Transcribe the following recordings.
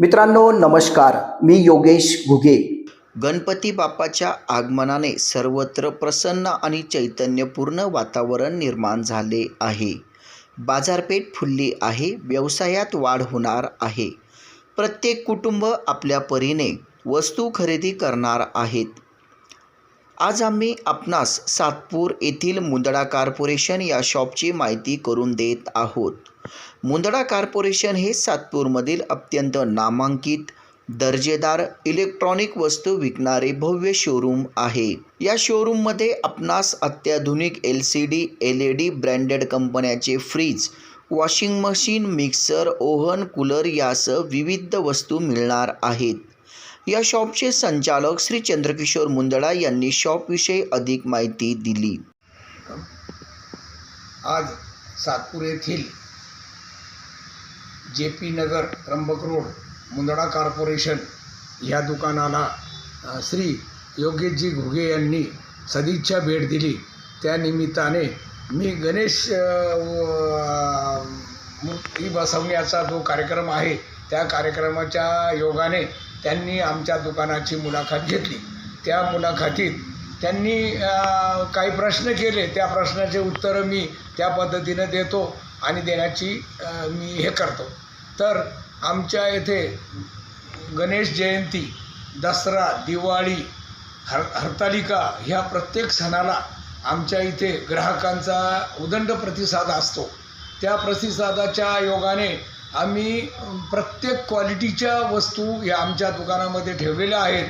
मित्रांनो नमस्कार. मी योगेश घुगे. गणपती बाप्पाच्या आगमनाने सर्वत्र प्रसन्न आणि चैतन्यपूर्ण वातावरण निर्माण झाले आहे. बाजारपेठ फुलली आहे व्यवसायात वाढ होणार आहे. प्रत्येक कुटुंब आपल्या परीने वस्तू खरेदी करणार आहेत. आज आम्ही आपणास सातपूर येथील मुंदडा कार्पोरेशन या शॉपची माहिती करून देत आहोत. मुंदडा कार्पोरेशन हे सातपूरमधील अत्यंत नामांकित दर्जेदार इलेक्ट्रॉनिक वस्तू विकणारे भव्य शोरूम आहे. या शोरूममध्ये आपणास अत्याधुनिक L C D L E D branded कंपन्याचे fridge washing machine mixer oven cooler यासह विविध वस्तू मिळणार आहेत. या शॉपचे संचालक श्री चंद्रकिशोर मुंदडा यांनी शॉपविषयी अधिक माहिती दिली. आज सातपूर येथील J P Nagar Trimbak road Mundada corporation ह्या दुकानाला श्री योगेशजी घुगे यांनी सदिच्छा भेट दिली. त्या निमित्ताने मी गणेश व- मूर्ती बसवण्याचा जो कार्यक्रम आहे त्या कार्यक्रमाच्या योगाने त्यांनी आमच्या दुकानाची मुलाखत घेतली. त्या मुलाखतीत त्यांनी काही प्रश्न केले. त्या प्रश्नाचे उत्तरं मी त्या पद्धतीनं देतो आणि देण्याची मी हे करतो. तर आमच्या येथे गणेश जयंती दसरा दिवाळी हर हरतालिका ह्या प्रत्येक सणाला आमच्या इथे ग्राहकांचा उदंड प्रतिसाद असतो. त्या प्रतिसादाच्या योगाने आम्ही प्रत्येक क्वालिटीच्या वस्तू या आमच्या दुकानामध्ये ठेवलेल्या आहेत.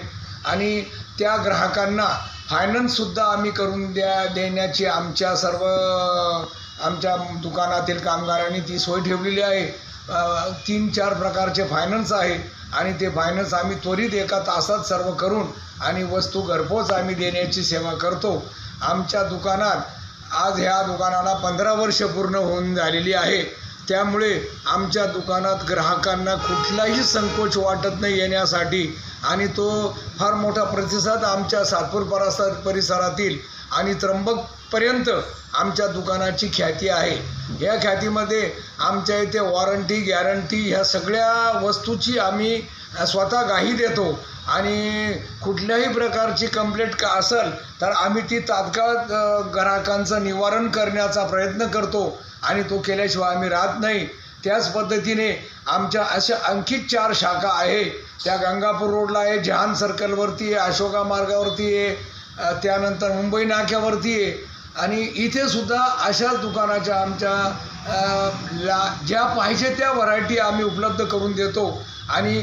आणि त्या ग्राहकांना फायनान्ससुद्धा आम्ही करून द्या देण्याची आमच्या सर्व आमच्या दुकानातील कामगारांनी ती सोय ठेवलेली आहे. तीन चार प्रकारचे फायनान्स आहे आणि ते फायनान्स आम्ही त्वरित एका तासात सर्व करून आणि वस्तू घरपोच आम्ही देण्याची सेवा करतो. आमच्या दुकानात आज ह्या दुकानाला पंधरा वर्ष पूर्ण होऊन झालेली आहे. त्यामुळे आमच्या दुकानात ग्राहकांना कुठलाही संकोच वाटत नाही येण्यासाठी. आणि तो फार मोठा प्रतिसाद आमच्या सातपूर परिसर परिसरातील आणि त्र्यंबकपर्यंत आमच्या दुकानाची ख्याती आहे. या ख्यातीमध्ये आमच्या इथे वॉरंटी गॅरंटी ह्या सगळ्या वस्तूची आम्ही स्वतः गाही देतो आणि कुठल्याही प्रकारची कंप्लेंट का असेल तर आम्ही ती तात्काळ ग्राहकांचं निवारण करण्याचा प्रयत्न करतो आणि तो केल्याशिवाय आम्ही राहत नाही. त्याच पद्धतीने आमच्या अशा आणखी चार शाखा आहे. त्या गंगापूर रोडला आहे जहान सर्कलवरती आहे अशोका मार्गावरती आहे त्यानंतर मुंबई नाक्यावरती आहे. आणि इथे सुद्धा अशाच दुकानाच्या आमच्या ला ज्या पाहिजे त्या व्हरायटी आम्ही उपलब्ध करून देतो. आणि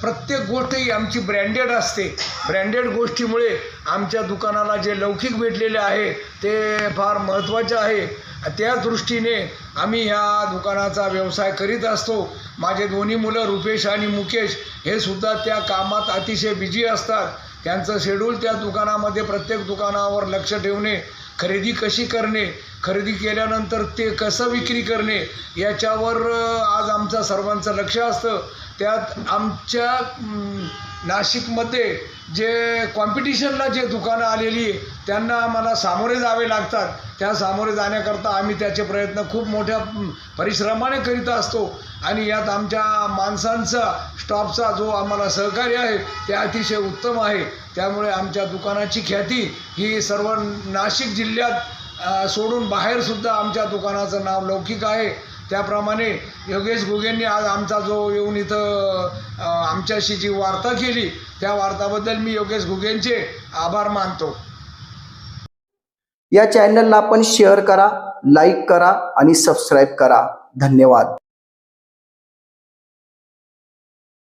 प्रत्येक गोष्ट ही आमची ब्रँडेड असते. ब्रँडेड गोष्टीमुळे आमच्या दुकानाला जे लौकिक भेटलेले आहे ते फार महत्त्वाचे आहे. त्या दृष्टीने आम्ही ह्या दुकानाचा व्यवसाय करीत असतो. माझे दोन्ही मुलं रुपेश आणि मुकेश हे सुद्धा त्या कामात अतिशय बिझी असतात. त्यांचं शेड्यूल त्या दुकानामध्ये प्रत्येक दुकानावर लक्ष ठेवणे खरेदी कशी करणे खरेदी केल्यानंतर ते कसं विक्री करणे याच्यावर आज आमचं सर्वांचं लक्ष असतं. त्यात आमच्या नाशिकमध्ये जे कॉम्पिटिशनला जे दुकानं आलेली आहे त्यांना आम्हाला सामोरे जावे लागतात. त्या सामोरे जाण्याकरता आम्ही त्याचे प्रयत्न खूप मोठ्या परिश्रमाने करीत असतो. आणि यात आमच्या माणसांचा स्टॉपचा जो आम्हाला सहकार्य आहे ते अतिशय उत्तम आहे. त्यामुळे आमच्या दुकानाची ख्याती ही सर्व नाशिक जिल्ह्यात सोडून बाहेरसुद्धा आमच्या दुकानाचं नाव लौकिक आहे. त्याप्रमाणे योगेश घुगेंनी आज आमचा जो येऊन इथं आमच्याशी जी वार्ता केली त्या वार्ताबद्दल मी योगेश घुगेंचे आभार मानतो. या चॅनलला आपण शेअर करा लाईक करा आणि सबस्क्राईब करा. धन्यवाद.